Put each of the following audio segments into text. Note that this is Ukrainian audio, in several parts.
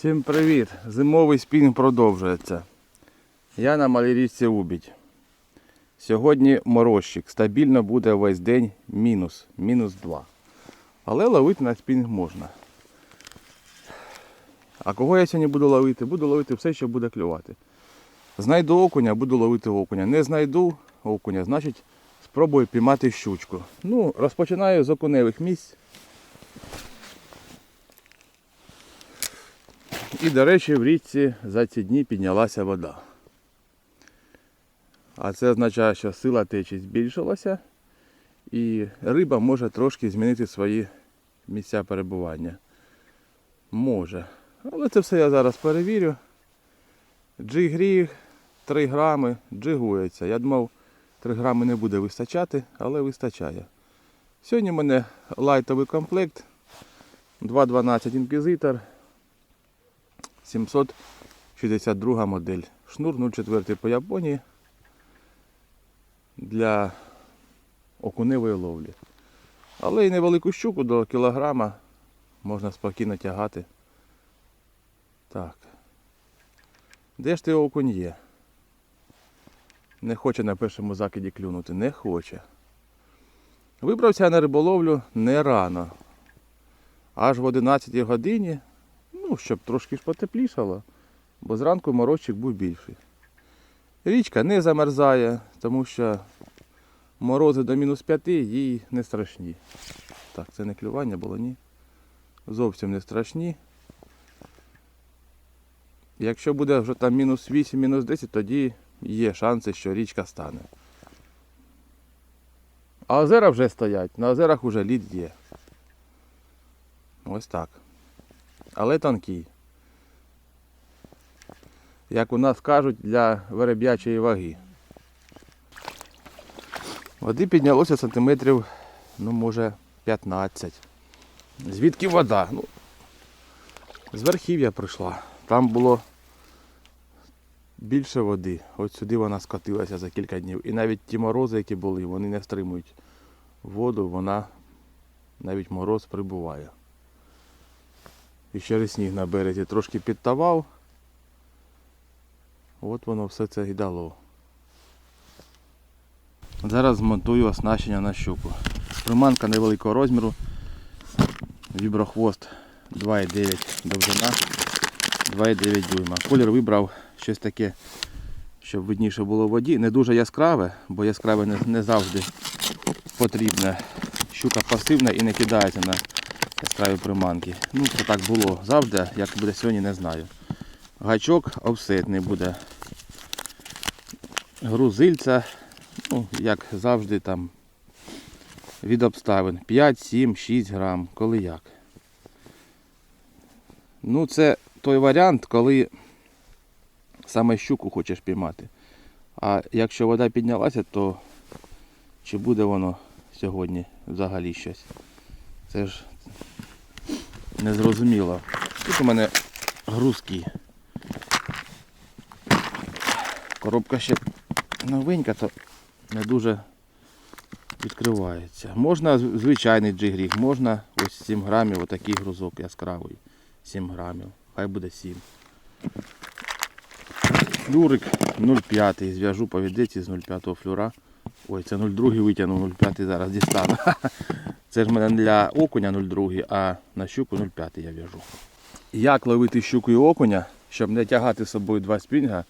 Всім привіт! Зимовий спінг продовжується. Я на малій річці Убідь. Сьогодні морозчик. Стабільно буде весь день мінус, мінус 2. Але ловити на спінг можна. А кого я сьогодні буду ловити? Буду ловити все, що буде клювати. Знайду окуня, буду ловити окуня. Не знайду окуня, значить спробую піймати щучку. Ну, розпочинаю з окуневих місць. І, до речі, в річці за ці дні піднялася вода. А це означає, що сила течії збільшилася і риба може трошки змінити свої місця перебування. Може. Але це все я зараз перевірю. Джиг-гріг 3 грами джигується. Я думав, 3 грами не буде вистачати, але вистачає. Сьогодні в мене лайтовий комплект 2.12 інквізитор. 762 модель. Шнур 0,4 по Японії для окуневої ловлі. Але і невелику щуку до кілограма можна спокійно тягати. Так. Де ж ти окунь є? Не хоче на першому закиді клюнути. Не хоче. Вибрався на риболовлю не рано. Аж в 11 годині Ну, щоб трошки ж потеплішало, бо зранку морозчик був більший. Річка не замерзає, тому що морози до мінус 5 їй не страшні. Так, це не клювання було, ні. Зовсім не страшні. Якщо буде вже там мінус 8, мінус 10, тоді є шанси, що річка стане. А озера вже стоять, на озерах вже лід є. Ось так але тонкий. Як у нас кажуть, для вереб'ячої ваги. Води піднялося сантиметрів, ну, може, 15. Звідки вода? Ну, з верхів'я прийшла. Там було більше води. От сюди вона скотилася за кілька днів. І навіть ті морози, які були, вони не стримують воду, вона навіть мороз прибуває. І ще сніг на березі трошки підтавав. От воно все це і дало. Зараз змонтую оснащення на щуку. Приманка невеликого розміру. Віброхвост 2,9 довжина, 2,9 дюйма. Колір вибрав щось таке, щоб видніше було в воді. Не дуже яскраве, бо яскраве не, не завжди потрібне. Щука пасивна і не кидається на яскраві приманки. Ну, це так було завжди, як буде сьогодні, не знаю. Гачок офсетний буде. Грузильця, ну, як завжди там від обставин. 5, 7, 6 грам, коли як. Ну, це той варіант, коли саме щуку хочеш піймати. А якщо вода піднялася, то чи буде воно сьогодні взагалі щось? Це ж незрозуміло. Тут у мене грузки. Коробка ще новенька, то не дуже відкривається. Можна звичайний джигріг, можна ось 7 грамів, отакий грузок яскравий. 7 грамів. Хай буде 7. Флюрик 0,5. Зв'яжу повідеці з 0,5 флюра. Ой, це 0,2 витягнув, 0,5 зараз дістану. Це ж в мене для окуня 0,2, а на щуку 0,5 я в'яжу. Як ловити щуку і окуня, щоб не тягати з собою два спінга,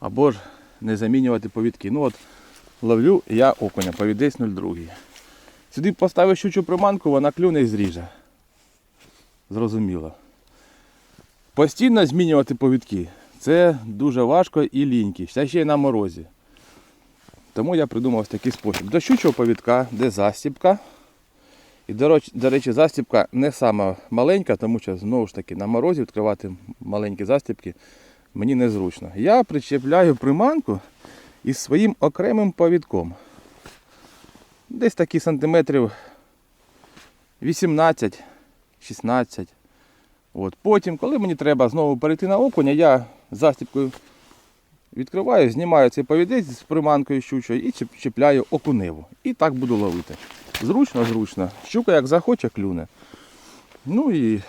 або ж не замінювати повідки. Ну от ловлю я окуня, повідець 0,2. Сюди поставив щучу приманку, вона клюне і зріже. Зрозуміло. Постійно змінювати повідки. Це дуже важко і ліньки, ще ще й на морозі. Тому я придумав такий спосіб. До щучого повідка, де застібка. І, до речі, застібка не сама маленька, тому що знову ж таки на морозі відкривати маленькі застібки мені незручно. Я причепляю приманку із своїм окремим повідком. Десь такі сантиметрів 18-16. От. Потім, коли мені треба знову перейти на окуня, я застібкою відкриваю, знімаю цей повідець з приманкою щучою і чіпляю окуневу. І так буду ловити. Зручно, зручно. Щука як захоче, клюне. Ну і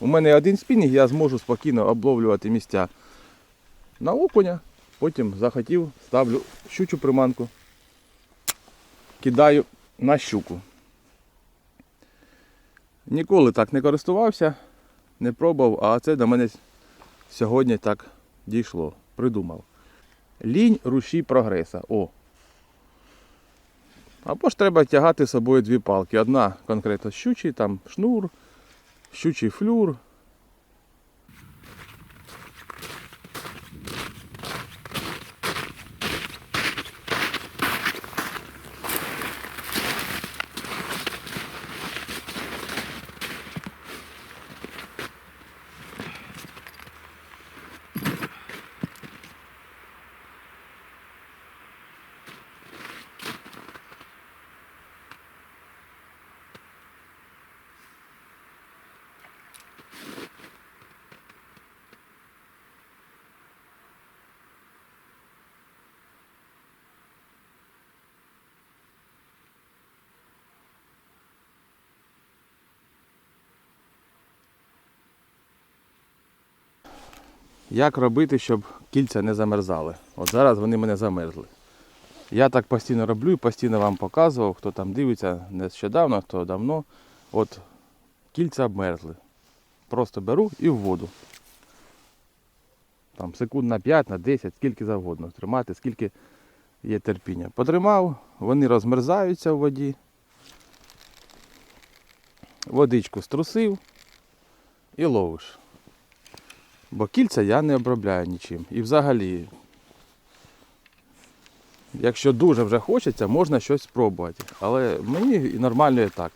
У мене один спінінг, я зможу спокійно обловлювати місця на окуня, потім захотів, ставлю щучу приманку, кидаю на щуку. Ніколи так не користувався, не пробував, а це до мене сьогодні так дійшло, придумав. Лінь рушій прогреса. О. Або ж треба тягати з собою дві палки. Одна конкретно щучий, там шнур, щучий флюр. Як робити, щоб кільця не замерзали? От зараз вони мене замерзли. Я так постійно роблю і постійно вам показував, хто там дивиться нещодавно, хто давно. От кільця обмерзли. Просто беру і в воду. Там секунд на 5, на 10, скільки завгодно. Тримати, скільки є терпіння. Потримав, вони розмерзаються в воді. Водичку струсив і ловиш. Бо кільця я не обробляю нічим. І взагалі, якщо дуже вже хочеться, можна щось спробувати. Але мені і нормально і так.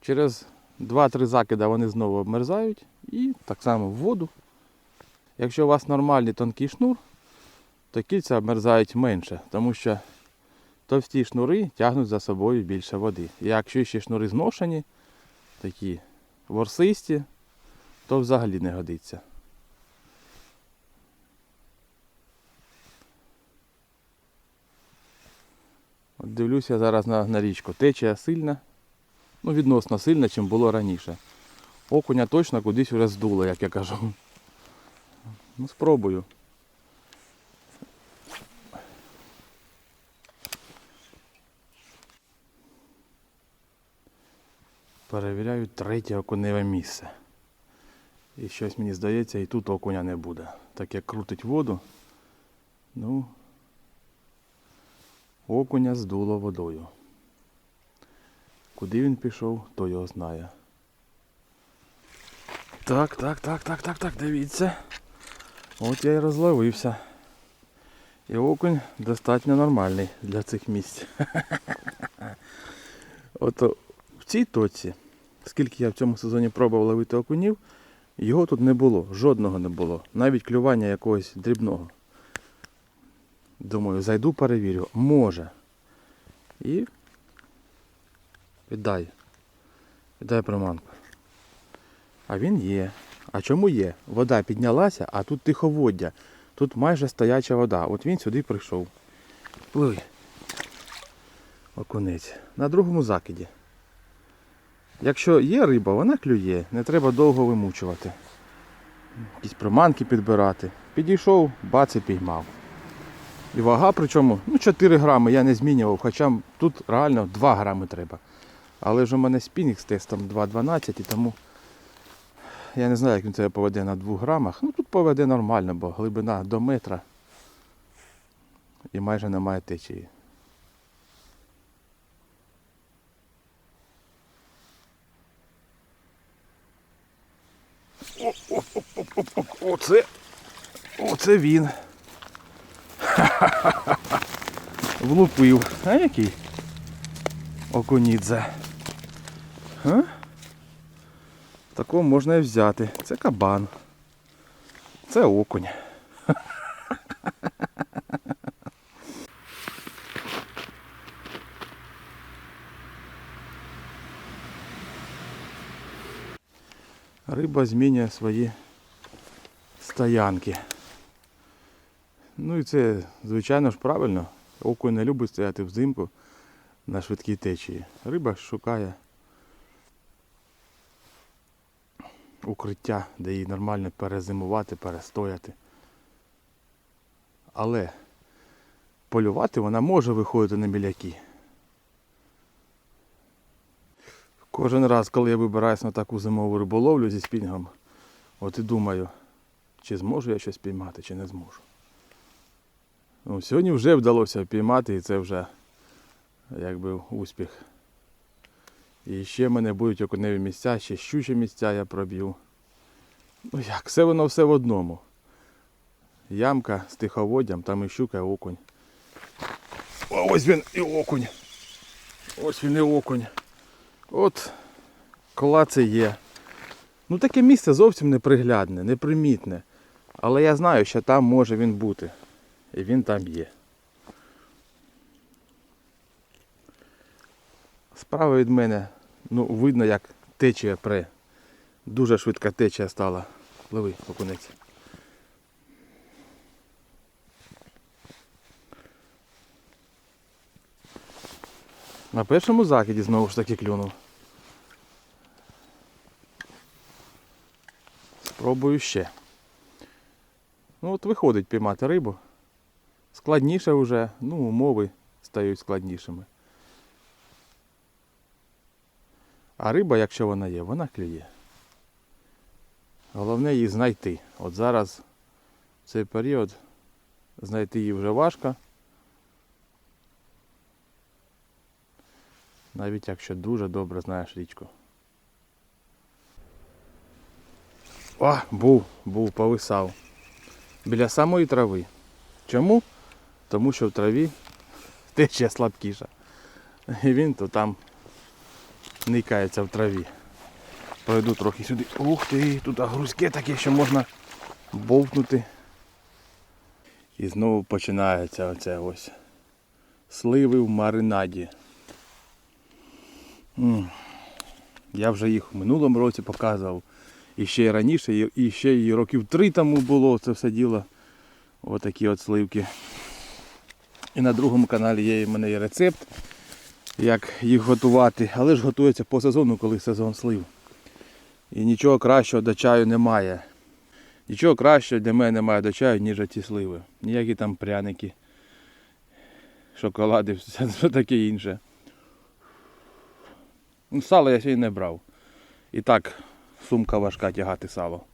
Через 2-3 закида вони знову обмерзають і так само в воду. Якщо у вас нормальний тонкий шнур, то кільця обмерзають менше, тому що товсті шнури тягнуть за собою більше води. І якщо ще шнури зношені, такі ворсисті, то взагалі не годиться. От дивлюся зараз на, на річку. Течія сильна, ну відносно сильна, чим було раніше. Окуня точно кудись вже здуло, як я кажу. Ну, спробую. Перевіряю третє окуневе місце. І щось мені здається, і тут окуня не буде. Так як крутить воду, ну, окуня здуло водою. Куди він пішов, хто його знає. Так, так, так, так, так, так, дивіться. От я і розловився. І окунь достатньо нормальний для цих місць. От в цій точці, скільки я в цьому сезоні пробував ловити окунів, його тут не було, жодного не було. Навіть клювання якогось дрібного. Думаю, зайду перевірю. Може. І віддай. Віддай приманку. А він є. А чому є? Вода піднялася, а тут тиховоддя. Тут майже стояча вода. От він сюди прийшов. Пливи. Окунець. На другому закиді. Якщо є риба, вона клює. Не треба довго вимучувати. Якісь приманки підбирати. Підійшов, бац і піймав. І вага, причому ну, 4 грами я не змінював, хоча тут реально 2 грами треба. Але ж у мене спінінг з тестом 2,12 і тому я не знаю, як він це поведе на 2 грамах. Ну тут поведе нормально, бо глибина до метра і майже немає течії. Оце, оце він. Влупив. А який? Окунідзе. А? Такого можна і взяти. Це кабан. Це окунь. Риба змінює свої стоянки. Ну і це, звичайно ж, правильно. Окунь не любить стояти взимку на швидкій течії. Риба шукає укриття, де їй нормально перезимувати, перестояти. Але полювати вона може виходити на міляки. Кожен раз, коли я вибираюсь на таку зимову риболовлю зі спінгом, от і думаю, чи зможу я щось піймати, чи не зможу. Ну, сьогодні вже вдалося піймати, і це вже якби успіх. І ще в мене будуть окуневі місця, ще щучі місця я проб'ю. Ну як, все воно все в одному. Ямка з тиховоддям, там і щука, і окунь. О, ось він і окунь. Ось він і окунь. От клаци є. Ну таке місце зовсім неприглядне, непримітне. Але я знаю, що там може він бути. І він там є. Справа від мене, ну, видно, як течія пре. Дуже швидка течія стала. Пливи, окунець. На першому закиді знову ж таки клюнув. Спробую ще. Ну от виходить піймати рибу. Складніше вже, ну, умови стають складнішими. А риба, якщо вона є, вона клює. Головне її знайти. От зараз в цей період знайти її вже важко. Навіть якщо дуже добре знаєш річку. О, був, був, повисав. Біля самої трави. Чому? Тому що в траві течія слабкіша. І він то там никається в траві. Пройду трохи сюди. Ух ти, тут грузьке таке, що можна бовтнути. І знову починається оце ось. Сливи в маринаді. Я вже їх в минулому році показував. І ще й раніше, і ще й років три тому було це все діло. Отакі от сливки. І на другому каналі є в мене є рецепт, як їх готувати. Але ж готується по сезону, коли сезон слив. І нічого кращого до чаю немає. Нічого кращого для мене немає до чаю, ніж ці сливи. Ніякі там пряники, шоколади, все, таке інше. Ну, сало я сьогодні не брав. І так, сумка важка тягати сало.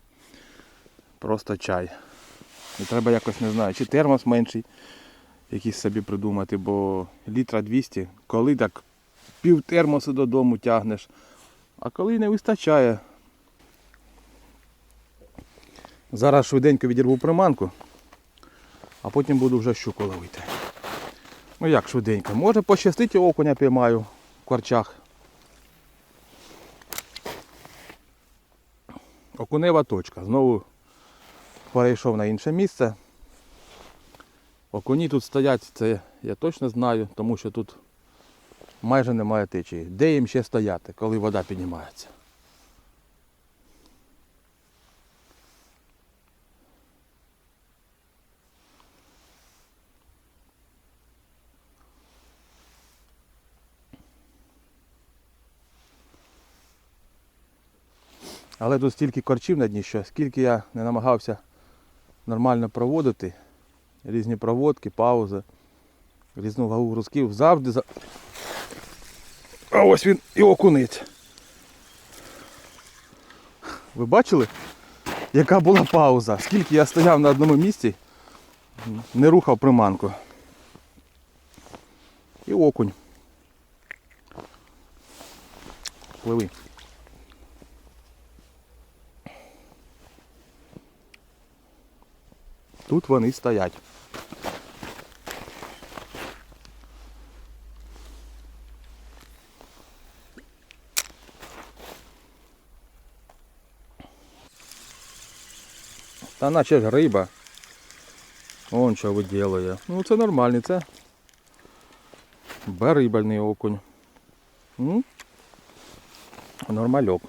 Просто чай. І треба якось не знаю, чи термос менший, якийсь собі придумати, бо літра 200, коли так пів термосу додому тягнеш, а коли не вистачає. Зараз швиденько відірву приманку, а потім буду вже щуку ловити. Ну як швиденько? Може пощастить окуня піймаю в корчах. Окунева точка. Знову перейшов на інше місце. Окуні тут стоять, це я точно знаю, тому що тут майже немає течії. Де їм ще стояти, коли вода піднімається? Але тут стільки корчів на дні, що скільки я не намагався нормально проводити, різні проводки, паузи, різну вагу грузків, завжди за. А ось він і окунець. Ви бачили, яка була пауза? Скільки я стояв на одному місці, не рухав приманку. І окунь. Пливи. Тут вони стоять. Та наче ж риба. Он що виділує. Ну це нормальний, це берибальний окунь. Ну, нормальок.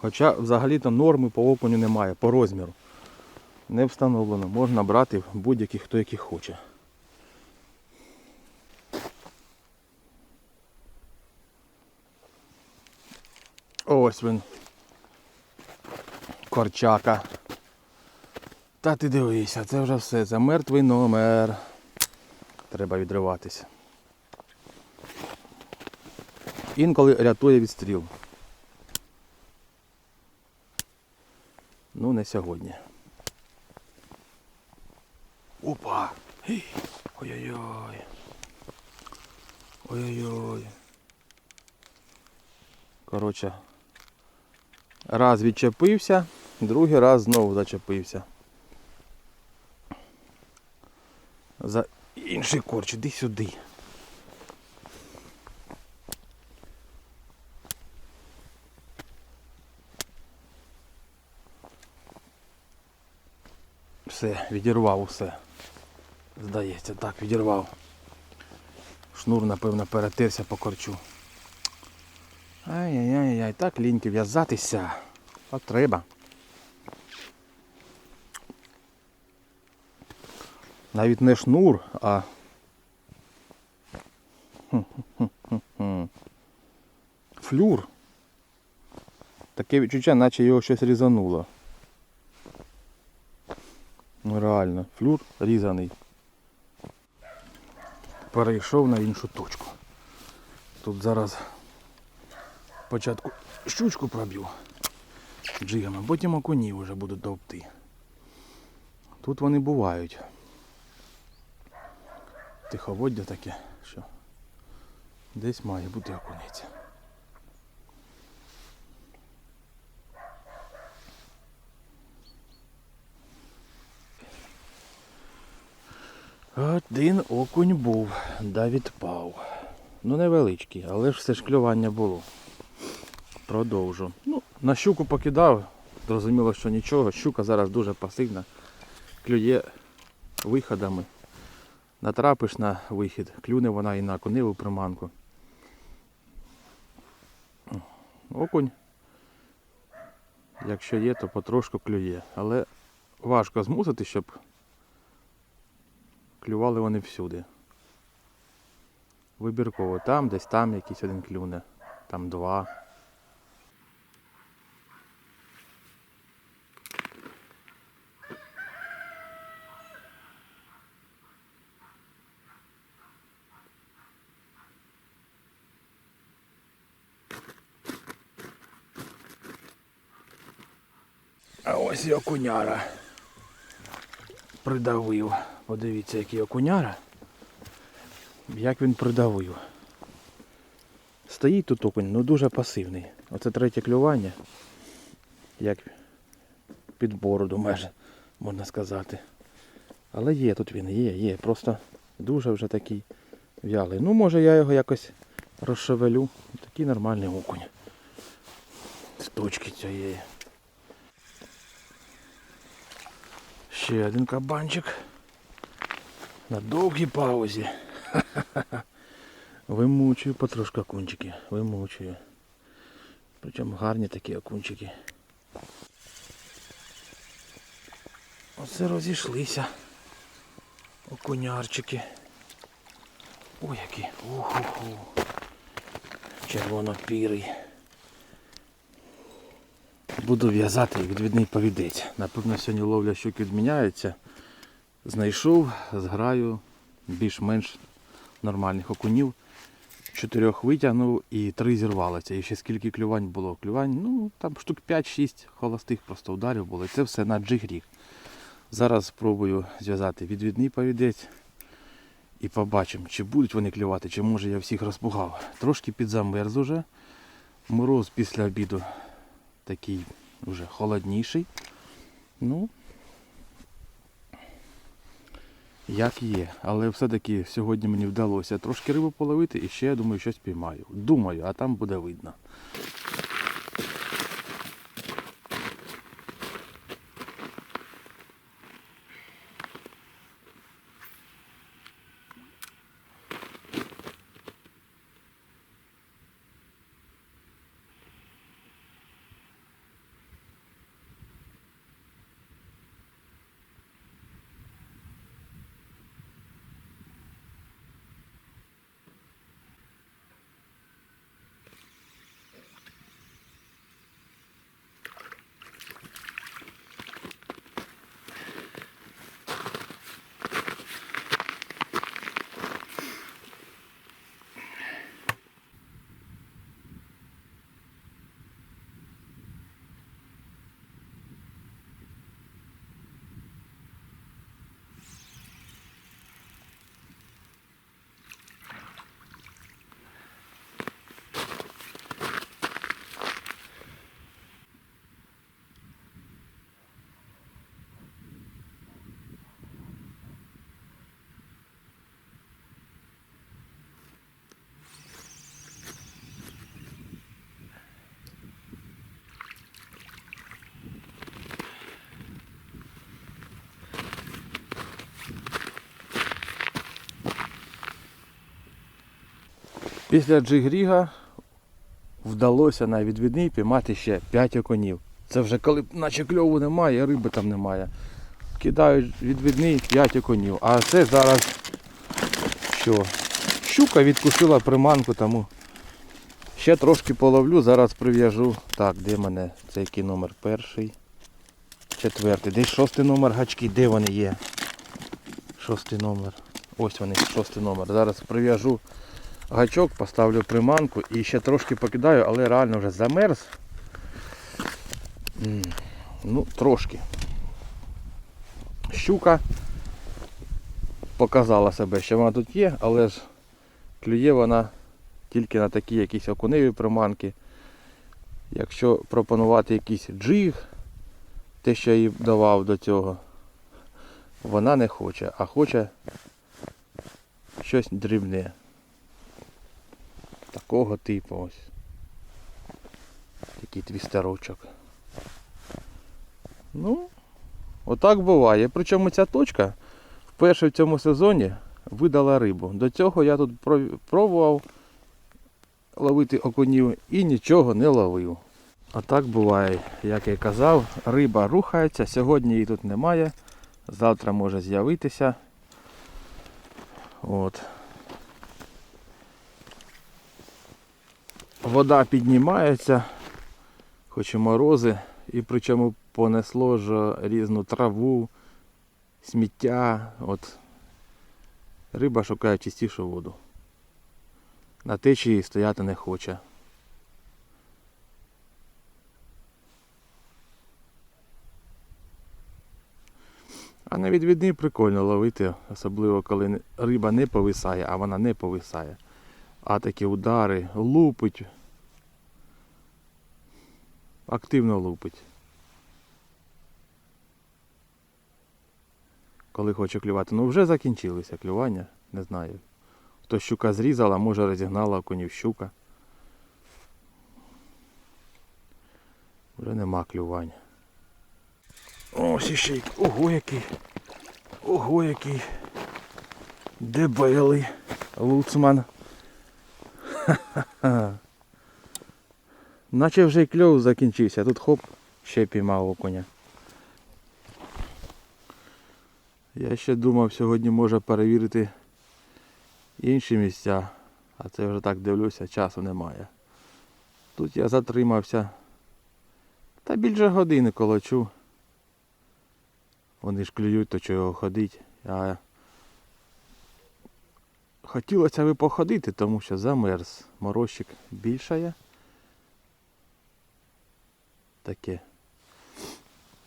Хоча взагалі-то норми по окуню немає, по розміру. Не встановлено. Можна брати будь-який, хто який хоче. Ось він. Корчака. Та ти дивися, це вже все. Це мертвий номер. Треба відриватися. Інколи рятує відстріл. Ну, не сьогодні. Опа! Ой-ой-ой. Ой-ой-ой. Коротше, раз відчепився, другий раз знову зачепився. За інший корч, іди сюди. Все, відірвав усе. Здається, так, відірвав. Шнур, напевно, перетерся по корчу. Ай-яй-яй-яй, так ліньки в'язатися. А треба. Навіть не шнур, а. Флюр. Таке відчуття, наче його щось різануло. Ну реально, флюр різаний. Перейшов на іншу точку. Тут зараз спочатку щучку проб'ю джигами, потім окунів вже буду довбти. Тут вони бувають. Тиховоддя таке, що десь має бути окунець. Один окунь був, да відпав. Ну невеличкий, але ж все ж клювання було. Продовжу. Ну, на щуку покидав, зрозуміло, що нічого. Щука зараз дуже пасивна. Клює виходами. Натрапиш на вихід, клюне вона і на кониву приманку. Окунь. Якщо є, то потрошку клює. Але важко змусити, щоб клювали вони всюди. Вибірково. Там, десь там якийсь один клюне, там два. А ось і окуняра. Придавив. Подивіться, який окуняра. Як він придавив. Стоїть тут окунь, ну дуже пасивний. Оце третє клювання. Як під бороду майже, можна сказати. Але є тут він, є, є. Просто дуже вже такий в'ялий. Ну може я його якось розшевелю. Такий нормальний окунь. З точки цієї. Ще один кабанчик. На довгій паузі. Вимучую потрошку окунчики. Вимучую. Причому гарні такі окунчики. Оце розійшлися. Окунярчики. Ой, які. Уху-ху. Червонопірий. Буду в'язати відвідний повідець. Напевно, сьогодні ловля щуки відміняється. Знайшов, зграю більш-менш нормальних окунів. Чотирьох витягнув і три зірвалося. І ще скільки клювань було. Клювань, ну там штук 5-6 холостих просто ударів було. І це все на джигрік. Зараз спробую зв'язати відвідний повідець і побачимо, чи будуть вони клювати, чи може я всіх розпугав. Трошки підзамерз уже. Мороз після обіду такий вже холодніший. Ну, як є. Але все-таки сьогодні мені вдалося трошки рибу половити і ще, я думаю, щось піймаю. Думаю, а там буде видно. Після джигріга вдалося на відвідній піймати ще 5 оконів. Це вже коли наче кльову немає, риби там немає. Кидають відвідний 5 оконів. А це зараз що? Щука відкусила приманку, тому ще трошки половлю, зараз прив'яжу. Так, де мене це який номер? Перший. Четвертий. Десь шостий номер гачки, де вони є? Шостий номер. Ось вони, шостий номер. Зараз прив'яжу гачок, поставлю приманку і ще трошки покидаю, але реально вже замерз. Ну, трошки. Щука показала себе, що вона тут є, але ж клює вона тільки на такі якісь окуневі приманки. Якщо пропонувати якийсь джиг, те, що я їй давав до цього, вона не хоче, а хоче щось дрібне. Такого типу ось. Такий твістерочок. Ну, отак буває. Причому ця точка вперше в цьому сезоні видала рибу. До цього я тут пробував ловити окунів і нічого не ловив. А так буває, як я казав, риба рухається, сьогодні її тут немає, завтра може з'явитися. От. Вода піднімається, хоч і морози, і причому понесло ж різну траву, сміття. От. Риба шукає чистішу воду. На течії стояти не хоче. А на відвідний прикольно ловити, особливо коли риба не повисає, а вона не повисає. А такі удари лупить. Активно лупить. Коли хоче клювати. Ну вже закінчилися клювання, не знаю. Хто щука зрізала, може розігнала конів щука. Вже нема клювання. Ось іще. й- Ого який. Ого який. Дебелий. Луцман. Ха-ха-ха. Наче вже й кльов закінчився. Тут хоп, ще піймав окуня. Я ще думав сьогодні може перевірити інші місця, а це вже так дивлюся, часу немає. Тут я затримався. Та більше години колочу. Вони ж клюють, то чого ходить. А хотілося би походити, тому що замерз. Морозчик більшає. Таке.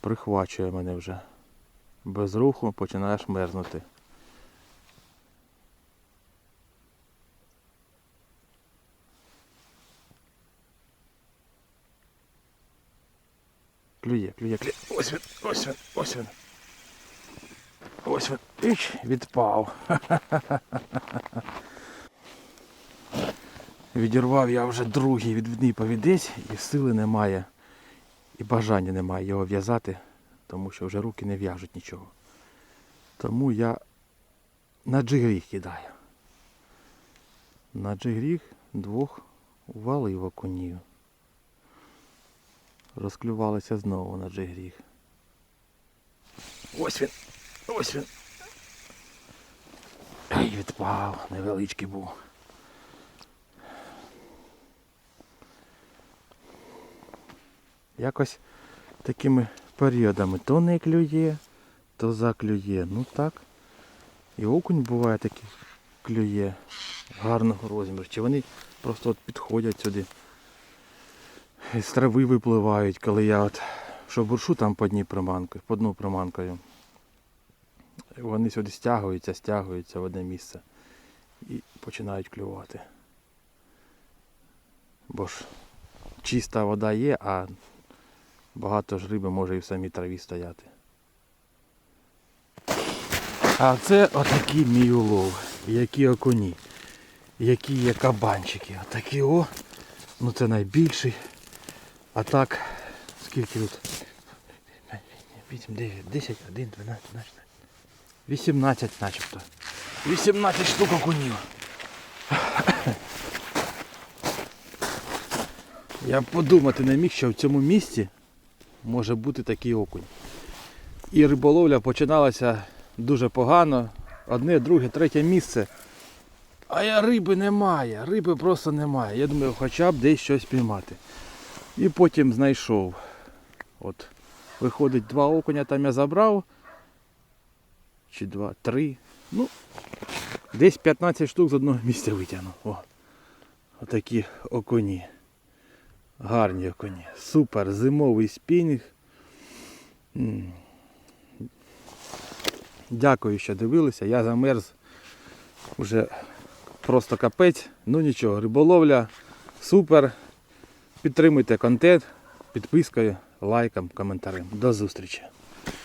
Прихвачує мене вже. Без руху починаєш мерзнути. Клює, клює, клює. Ось він, ось він, ось він. Ось він. Іч, відпав. Відірвав я вже другий відвідний повідець і сили немає. І бажання немає його в'язати, тому що вже руки не в'яжуть нічого. Тому я на джигріг кидаю. На джигріг двох валив окунів. Розклювалися знову на джигріг. Ось він! Ось він! Ай, відпав, невеличкий був. Якось такими періодами то не клює, то заклює. Ну так. І окунь буває такий клює гарного розміру. Чи вони просто от підходять сюди. З трави випливають, коли я от шобуршу там по дні приманкою, по дну приманкою. Вони сюди стягуються, стягуються в одне місце і починають клювати. Бо ж чиста вода є, а багато ж риби може і в самій траві стояти. А це отакий мій улов. Які окуні. Які є кабанчики. Отакі о. Ну це найбільший. А так, скільки тут? 8, 9, 10, 1, 12, 12, 18 начебто. 18 штук окунів. Я подумати не міг, що в цьому місці може бути такий окунь. І риболовля починалася дуже погано. Одне, друге, третє місце. А я риби немає, риби просто немає. Я думаю, хоча б десь щось піймати. І потім знайшов. От, виходить, два окуня там я забрав. Чи два, три. Ну, десь 15 штук з одного місця витягнув. О. Отакі окуні. Гарні окуні. Супер, зимовий спінінг. Дякую, що дивилися. Я замерз уже просто капець. Ну нічого, риболовля супер. Підтримуйте контент підпискою, лайком, коментарем. До зустрічі!